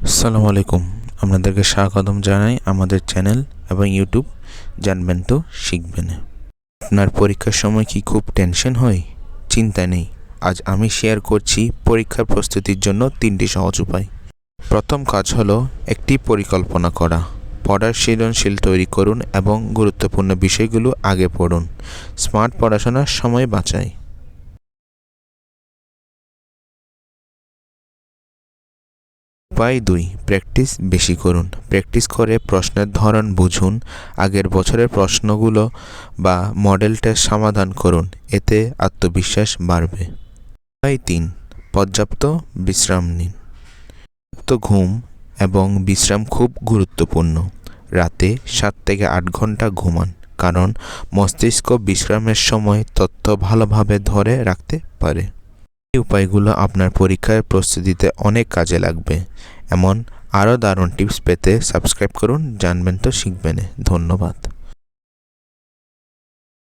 আসসালামু আলাইকুম। আপনাদেরকে স্বাগতম জানাই আমাদের চ্যানেল এবং ইউটিউব জানবেন তো, শিখবেন। আপনার পরীক্ষার সময় কি খুব টেনশন হয়? চিন্তা নেই। আজ আমি শেয়ার করছি পরীক্ষার প্রস্তুতির জন্য তিনটি সহজ উপায়। প্রথম কাজ হলো একটি পরিকল্পনা করা। পড়ার সৃজনশীল তৈরি করুন এবং গুরুত্বপূর্ণ বিষয়গুলো আগে পড়ুন। স্মার্ট পড়াশোনার সময় বাঁচায় উপায় দুই প্র্যাকটিস বেশি করুন। প্র্যাকটিস করে প্রশ্নের ধরন বুঝুন, আগের বছরের প্রশ্নগুলো বা মডেল টেস্ট সমাধান করুন, এতে আত্মবিশ্বাস বাড়বে। উপায় তিন, পর্যাপ্ত বিশ্রাম নিন। পর্যাপ্ত ঘুম এবং বিশ্রাম খুব গুরুত্বপূর্ণ। রাতে সাত থেকে আট ঘণ্টা ঘুমান, কারণ মস্তিষ্ক বিশ্রামের সময় তথ্য ভালোভাবে ধরে রাখতে পারে। এই উপায়গুলো আপনার পরীক্ষার প্রস্তুতিতে অনেক কাজে লাগবে। এমন আরও দারুণ টিপস পেতে সাবস্ক্রাইব করুন, জানবেন তো শিখবেন ধন্যবাদ।